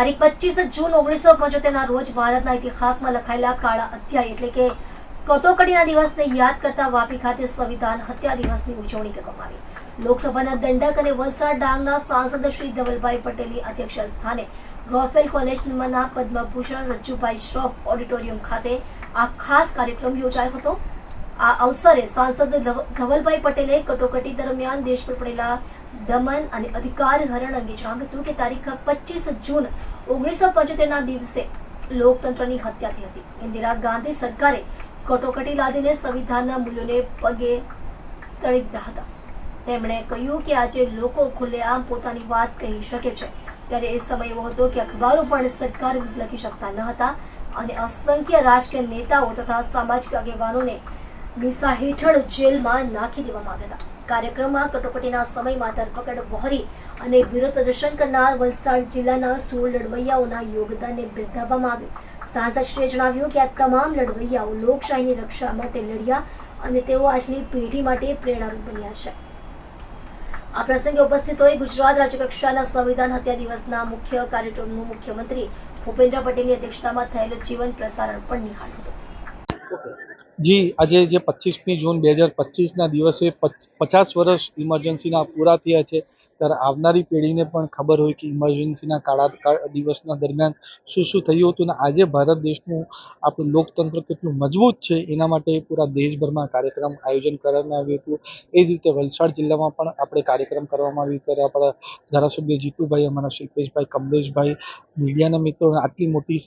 તારીખ પચીસ જૂન ઓગણીસો પંચોતેરના રોજ ભારતના ઇતિહાસમાં લખાયેલા કાળા અધ્યાય એટલે કે કટોકટીના દિવસને યાદ કરતા વાપી ખાતે સંવિધાન હત્યા દિવસની ઉજવણી કરવામાં આવી. લોકસભાના દંડક અને વલસાડ ડાંગના સાંસદ શ્રી ધવલભાઈ પટેલની અધ્યક્ષ સ્થાને રોફેલ કોલેજના પદ્મભૂષણ રજ્જુભાઈ શ્રોફ ઓડિટોરિયમ ખાતે આ ખાસ કાર્યક્રમ યોજાયો હતો. આ અવસરે સાંસદ ધવલભાઈ પટેલે કટોકટી દરમિયાન દેશ પર પડેલા દમન અને અધિકાર હરણ અંગે જણાવ્યું હતું કે તારીખ પચીસ જૂન ઓગણીસો પંચોતેરના દિવસે લોકતંત્રની હત્યા થઈ હતી. ઇન્દિરા ગાંધી સરકારે કટોકટી લાદીને સંવિધાનના મૂલ્યોને પગે તળી દીધા હતા. તેમણે કહ્યું કે આજે લોકો ખુલ્લેઆમ પોતાની વાત કહી શકે છે. ત્યારે એ સમય એવો હતો કે અખબારો પણ સરકાર લખી શકતા ન હતા અને અસંખ્ય રાજકીય નેતાઓ તથા સામાજિક આગેવાનોને મિસા હેઠળ જેલમાં નાખી દેવામાં આવ્યા હતા. કાર્યક્રમમાં કટોકટીના સમયમાં ધરપકડ વહોરી અને વિરોધ પ્રદર્શન કરનાર વલસાડ જિલ્લાના સોળ લડવૈયાઓના યોગદાનને બિરદાવવામાં આવ્યું. સાંસદશ્રીએ જણાવ્યું કે આ તમામ લડવૈયાઓ લોકશાહીની રક્ષા માટે લડ્યા અને તેઓ આજની પેઢી માટે પ્રેરણારૂપ બન્યા છે. આ પ્રસંગે ઉપસ્થિત હોય ગુજરાત રાજ્યકક્ષાના સંવિધાન હત્યા દિવસના મુખ્ય કાર્યક્રમનું મુખ્યમંત્રી ભૂપેન્દ્ર પટેલની અધ્યક્ષતામાં થયેલ જીવન પ્રસારણ પણ નિહાળ્યું હતું. જી, આજે જે પચીસમી જૂન બે હજાર પચીસના દિવસે પચ- પચાસ વર્ષ ઇમરજન્સીના પૂરા થયા છે. ત્યારે આવનારી પેઢીને પણ ખબર હોય કે ઇમરજન્સીના કાળા દિવસના દરમિયાન શું શું થયું હતું અને આજે ભારત દેશનું આપણું લોકતંત્ર કેટલું મજબૂત છે એના માટે પૂરા દેશભરમાં કાર્યક્રમ આયોજન કરવામાં આવ્યું હતું. એ જ રીતે વલસાડ જિલ્લામાં પણ આપણે કાર્યક્રમ કરવામાં આવ્યું ત્યારે આપણા ધારાસભ્ય જીતુભાઈ, અમારા શિલ્પેશભાઈ, કમલેશભાઈ, મીડિયાના મિત્રો આટલી મોટી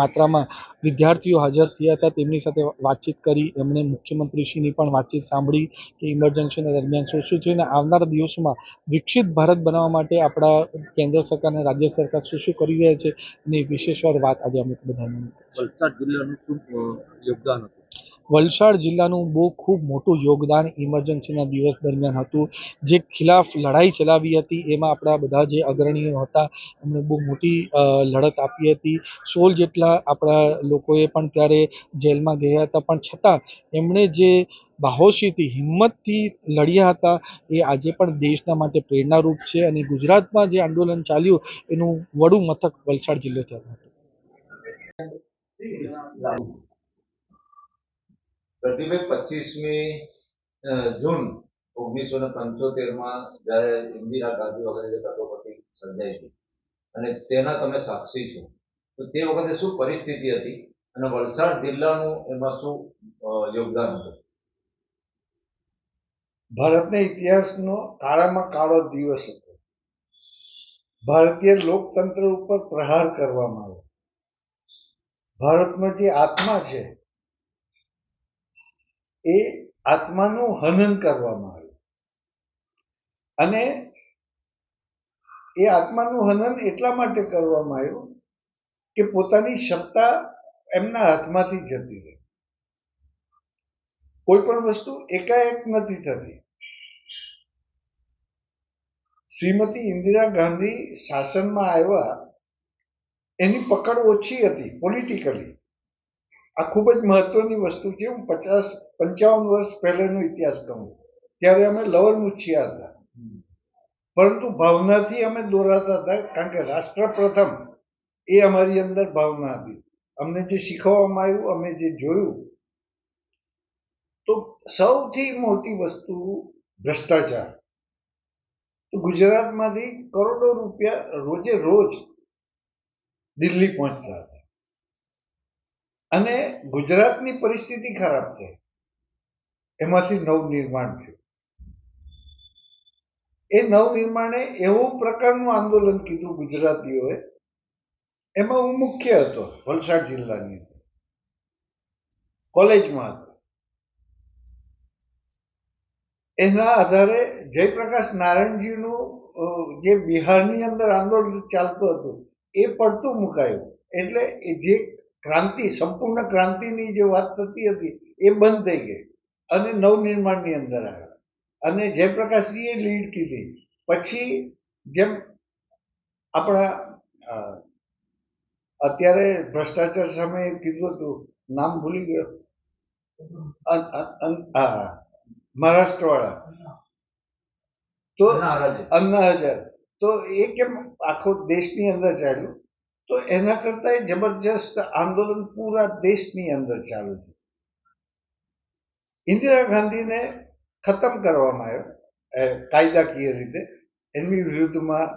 માત્રામાં વિદ્યાર્થીઓ હાજર થયા હતા. તેમની સાથે વાતચીત કરી, એમણે મુખ્યમંત્રીશ્રીની પણ વાતચીત સાંભળી કે ઇમરજન્સીના દરમિયાન શું શું થયું અને આવનારા દિવસોમાં વિકસિત ભારત બનાવવા માટે આપણા કેન્દ્ર સરકાર અને રાજ્ય સરકાર શું શું કરી રહ્યા છે એની વિશેષવાર વાત આજે અમે બધાને વલસાડ જિલ્લાનું શું યોગદાન હતું. વલસાડ જિલ્લાનું બહુ ખૂબ મોટું યોગદાન ઇમરજન્સીના દિવસ દરમિયાન હતું. જે ખિલાફ લડાઈ ચલાવી હતી એમાં આપણા બધા જે અગ્રણીઓ હતા એમણે બહુ મોટી લડત આપી હતી. સોળ જેટલા આપણા લોકોએ પણ ત્યારે જેલમાં ગયા હતા. પણ છતાં એમણે જે બાહોશીથી હિંમતથી લડ્યા હતા, એ આજે પણ દેશના માટે પ્રેરણારૂપ છે અને ગુજરાતમાં જે આંદોલન ચાલ્યું, એનું વડું મથક વલસાડ જિલ્લો થયો હતો. પ્રતિભાઈ પચીસમી જૂન ઓગણીસો ને પંચોતેરમાં જ્યારે ઇન્દિરા ગાંધી વગેરે જે કટોકટી સર્જાઈ હતી અને તેના તમે સાક્ષી છો, તો તે વખતે શું પરિસ્થિતિ હતી અને વલસાડ જિલ્લાનું એમાં શું યોગદાન હતું? ભારતના ઇતિહાસનો કાળામાં કાળો દિવસ હતો. ભારતીય લોકતંત્ર ઉપર પ્રહાર કરવામાં આવ્યો. ભારતમાં જે આત્મા છે, એ આત્માનું હનન કરવામાં આવ્યું. અને એ આત્માનું હનન એટલા માટે કરવામાં આવ્યું કે પોતાની સત્તા એમના હાથમાંથી જતી રહી. કોઈ પણ વસ્તુ એકાએક નથી થતી. શ્રીમતી ઇન્દિરા ગાંધી શાસનમાં આવ્યા, એની પકડ ઓછી હતી પોલિટિકલી આ ખૂબ જ મહત્વની વસ્તુ છે, હું પચાસ, પંચાવન વર્ષ પહેલાનો ઇતિહાસ કહું. ત્યારે અમે લવર મુછિયા હતા. પરંતુ ભાવનાથી અમે દોરાતા હતા, કારણ કે રાષ્ટ્ર પ્રથમ એ અમારી અંદર ભાવના હતી. અમને જે શીખવવામાં આવ્યું, અમે જે જોયું તો સૌથી મોટી વસ્તુ ભ્રષ્ટાચાર. ગુજરાતમાંથી કરોડો રૂપિયા રોજે રોજ દિલ્હી પહોંચતા હતા. અને ગુજરાતની પરિસ્થિતિ ખરાબ છે. એમાંથી નવનિર્માણ થયું. એ નવનિર્માણે એવું પ્રકારનું આંદોલન કીધું ગુજરાતીઓએ. એમાં હું મુખ્ય હતો, વલસાડ જિલ્લાની કોલેજમાં હતો. એના આધારે જયપ્રકાશ નારાયણજીનું જે બિહારની અંદર આંદોલન ચાલતું હતું, એ પડતું મુકાયું. એટલે જે ક્રાંતિ, સંપૂર્ણ ક્રાંતિની જે વાત થતી હતી, એ બંધ થઈ ગઈ અને નવનિર્માણની અંદર આવ્યા. અને જયપ્રકાશજીએ લીડ કીધી. પછી જેમ આપણા અત્યારે ભ્રષ્ટાચાર સામે કીધું હતું, નામ ભૂલી ગયો. હા. મહારાષ્ટ્ર વાળા તો. અન્ના હજાર. તો એ કેમ આખો દેશની અંદર ચાલ્યું? તો એના કરતા જબરજસ્ત આંદોલન પૂરા દેશની અંદર ચાલુ છે. ઇન્દિરા ગાંધીને ખતમ કરવામાં આવ્યો એ કાયદાકીય રીતે. એમની વિરુદ્ધમાં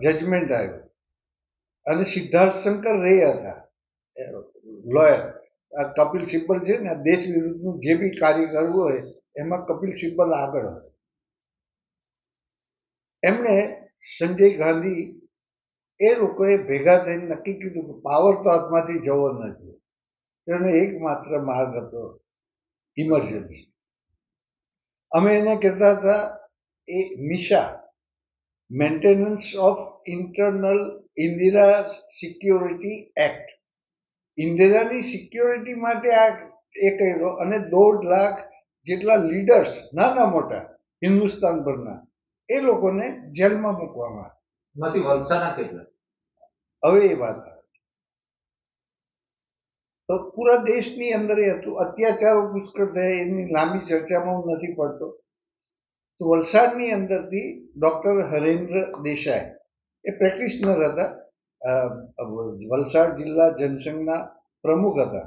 જજમેન્ટ આવ્યું. અને સિદ્ધાર્થ શંકર રે હતા લોયર આ કપિલ સિબ્બલ છે ને દેશ વિરુદ્ધનું જે બી કાર્ય કરવું હોય, એમાં કપિલ સિબ્બલ આગળ હોય. એમણે સંજય ગાંધી એ લોકોએ ભેગા થઈને નક્કી કીધું કે પાવર તો હાથમાંથી જવો નથી તેનો એકમાત્ર માર્ગ હતો ઇમરજન્સી અમે એને કહેતા હતા, એ MISA maintenance of internal Indira security act ઇન્દિરાની security માટે આ એક અને દોઢ લાખ જેટલા લીડર્સ નાના મોટા હિન્દુસ્તાન પરના એ લોકોને જેલમાં મૂકવામાં નથી વલસાડના કેટલા? હવે એ વાત તો પૂરા દેશની અંદર એ હતું. અત્યાચારો પુષ્કળ થયા એની લાંબી ચર્ચામાં હું નથી પડતો. તો વલસાડની અંદરથી ડોક્ટર હરેન્દ્ર દેસાઈ એ પ્રેક્ટિશનર હતા. વલસાડ જિલ્લા જનસંઘના પ્રમુખ હતા.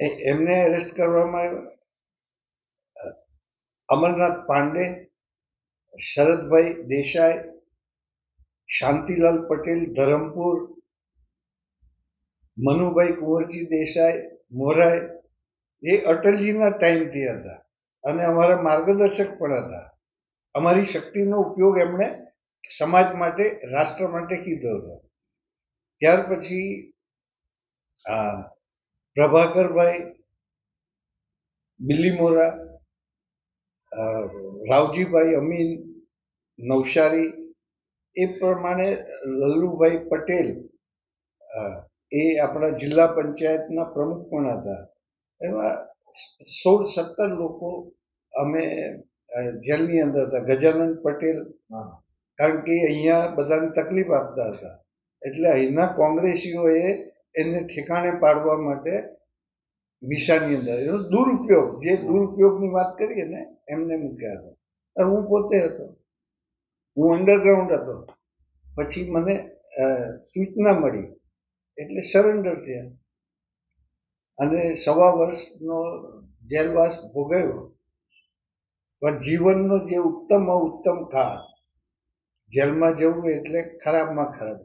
એમને એરેસ્ટ કરવામાં આવ્યા. અમરનાથ પાંડે, શરદભાઈ દેસાઈ, શાંતિલાલ પટેલ, ધરમપુર, મનુભાઈ કુંવરજી દેસાઈ મોરાય એ અટલજીના ટાઈમથી હતા. અને અમારા માર્ગદર્શક પણ હતા. અમારી શક્તિનો ઉપયોગ એમણે સમાજ માટે રાષ્ટ્ર માટે કીધો હતો. ત્યાર પછી આ પ્રભાકરભાઈ બિલ્લીમોરા અ, રાવજીભાઈ અમીન નવસારી એ પ્રમાણે લલ્લુભાઈ પટેલ એ આપણા જિલ્લા પંચાયતના પ્રમુખ પણ હતા. એમાં સોળ સત્તર લોકો અમે જેલની અંદર હતા. ગજાનંદ પટેલ કારણ કે અહીંયા બધાને તકલીફ આપતા હતા. એટલે અહીંના કોંગ્રેસીઓએ એને ઠેકાણે પાડવા માટે નિશાની અંદર એનો દુરુપયોગ, જે દુરુપયોગની વાત કરીએ ને, એમને મૂક્યા હતા. હું પોતે હતો. હું અંડરગ્રાઉન્ડ હતો. પછી મને સૂચના મળી. એટલે સરેન્ડર થયા. અને સવા વર્ષનો જેલવાસ ભોગવ્યો. પણ જીવનનો જે ઉત્તમમાં ઉત્તમ કાળ જેલમાં જવું એટલે ખરાબમાં ખરાબ.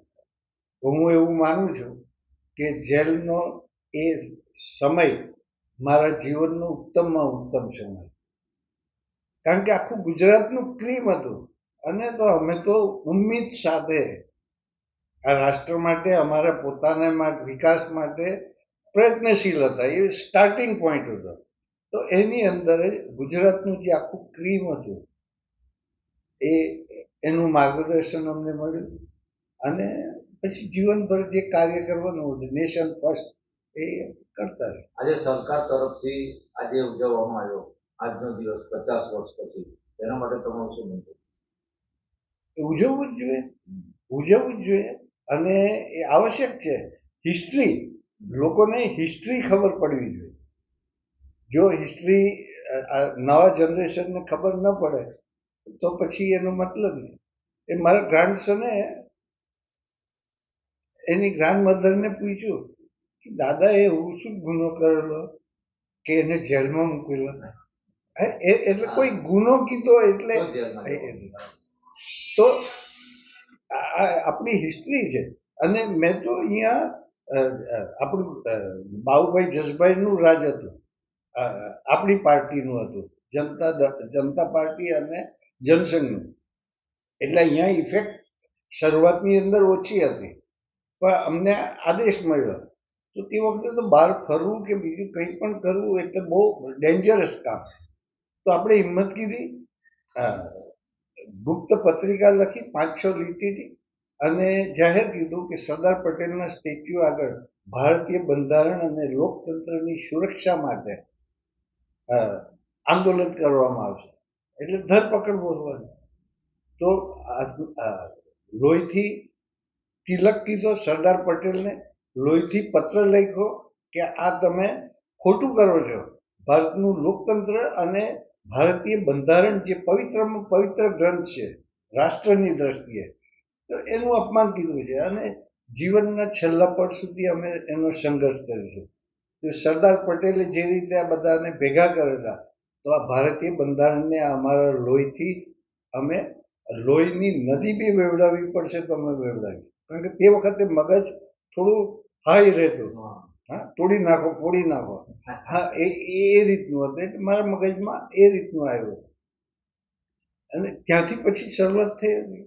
હું એવું માનું છું કે જેલનો એ સમય મારા જીવનનો ઉત્તમમાં ઉત્તમ સમય. કારણ કે આખું ગુજરાતનું ક્રીમ હતું. અને તો અમે તો ઉમ્મીદ સાથે આ રાષ્ટ્ર માટે, અમારા પોતાના વિકાસ માટે પ્રયત્નશીલ હતા. એ સ્ટાર્ટિંગ પોઈન્ટ હતો. તો એની અંદર ગુજરાતનું જે આખું ક્રીમ હતું, એ એનું માર્ગદર્શન અમને મળ્યું. અને પછી જીવનભર જે કાર્ય કરવાનું હતું નેશન ફર્સ્ટ એ કરતા રહ્યા. આજે સરકાર તરફથી આજે ઉજવવામાં આવ્યો. આજનો દિવસ પચાસ વર્ષ પછી. તેના માટે તમારું શું મંતવ્ય ઉજવવું જ જોઈએ. ઉજવવું જ જોઈએ. અને એ આવશ્યક છે હિસ્ટ્રી લોકોને હિસ્ટ્રી ખબર પડવી જોઈએ. જો હિસ્ટ્રી નવા જનરેશનને ખબર ન પડે તો પછી એનો મતલબ નહીં એ મારા ગ્રાન્ડસને એની ગ્રાન્ડ મધરને પૂછ્યું કે દાદા એ હું શું ગુનો કરેલો કે એને જેલમાં મૂકેલો? એટલે કોઈ ગુનો કીધો એટલે. તો આપણી હિસ્ટ્રી છે. અને મેં તો અહીંયા આપણું બાહુભાઈ જસભાઈનું રાજ હતું. આપણી પાર્ટીનું હતું. જનતા જનતા પાર્ટી અને જનસંઘનું. એટલે અહીંયા ઇફેક્ટ શરૂઆતની અંદર ઓછી હતી. પણ અમને આદેશ મળ્યો. તો તે વખતે તો બહાર ફરવું કે બીજું કંઈ પણ કરવું એટલે બહુ ડેન્જરસ કામ. તો આપણે હિંમત કીધી ગુપ્ત પત્રિકા લખી પાંચસો છ લીટીથી અને જાહેર કીધું કે સરદાર પટેલના સ્ટેચ્યુ આગળ ભારતીય બંધારણ અને લોકતંત્રની સુરક્ષા માટે આંદોલન કરવામાં આવશે. એટલે ધરપકડ બોલવાની. તો લોહીથી તિલક કીધો, સરદાર પટેલને લોહીથી પત્ર લખ્યો કે આ તમે ખોટું કરો છો. ભારતનું લોકતંત્ર અને ભારતીય બંધારણ જે પવિત્રમાં પવિત્ર ગ્રંથ છે, રાષ્ટ્રની દ્રષ્ટિએ, તો એનું અપમાન કીધું છે. અને જીવનના છેલ્લા પળ સુધી અમે એનો સંઘર્ષ કરીશું તો સરદાર પટેલે જે રીતે આ બધાને ભેગા કરેલા તો આ ભારતીય બંધારણને અમારા લોહીથી અમે લોહીની નદી બી વેવડાવવી પડશે તો અમે વેવડાવી કારણ કે તે વખતે મગજ થોડું હાઈ રહેતું હા. તોડી નાખો ફોડી નાખો. હા એ એ રીતનું હતું. એટલે મારા મગજમાં એ રીતનું આવ્યું અને ત્યાંથી પછી શરૂઆત થઈ હતી.